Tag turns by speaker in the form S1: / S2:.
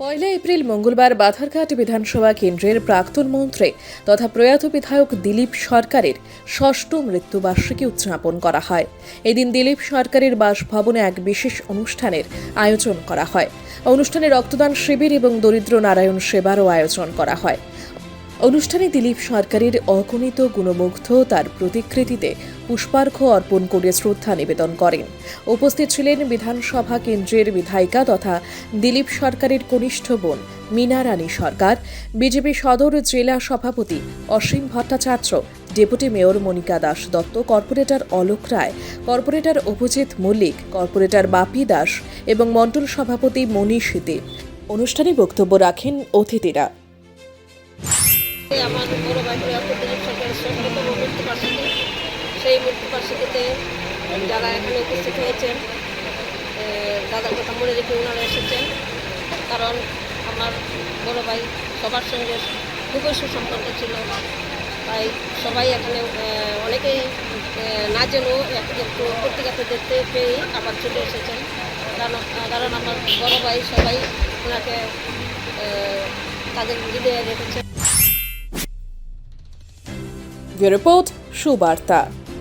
S1: পয়লা April মঙ্গলবার বাধারঘাট বিধানসভা কেন্দ্রের প্রাক্তন মন্ত্রী তথা প্রয়াত বিধায়ক দিলীপ সরকারের ষষ্ঠ মৃত্যুবার্ষিকী উদযাপন করা হয়। এদিন দিলীপ সরকারের বাসভবনে এক বিশেষ অনুষ্ঠানের আয়োজন করা হয়। অনুষ্ঠানে রক্তদান শিবির এবং দরিদ্র নারায়ণ সেবারও আয়োজন করা হয়। অনুষ্ঠানে দিলীপ সরকারের অগণিত গুণমুগ্ধ তার প্রতিকৃতিতে পুষ্পার্ঘ অর্পণ করে শ্রদ্ধা নিবেদন করেন। উপস্থিত ছিলেন বিধানসভা কেন্দ্রের বিধায়িকা তথা দিলীপ সরকারের কনিষ্ঠ বোন মীনা রানী সরকার, বিজেপি সদর জেলা সভাপতি Asim Bhattacharya, deputy mayor Monika Das Dutta, corporator Alok Roy, corporator Abhijit Mallick, corporator Bapi Das এবং মণ্ডল সভাপতি মনীষ দেব অনুষ্ঠানে বক্তব্য রাখেন অতিথিরা।
S2: আমার বড় ভাই দিলীপ সরকারের ষষ্ঠতম মৃত্যুবার্ষিকী সেই মৃত্যুবার্ষিকীতে যারা এখানে উপস্থিত হয়েছেন দাদার কথা মনে রেখে ওনারা এসেছেন। কারণ আমার বড় ভাই সবার সঙ্গে খুবই সুসম্পর্ক ছিল। তাই সবাই এখানে অনেকেই না জেনেও এক- একটু পত্রিকাতে দেখতে পেয়েই আবার চলে এসেছেন। কারণ কারণ আমার বড় ভাই সবাই ওনাকে তাদের হৃদয়ে রেখেছেন।
S1: Bureau report Subarta.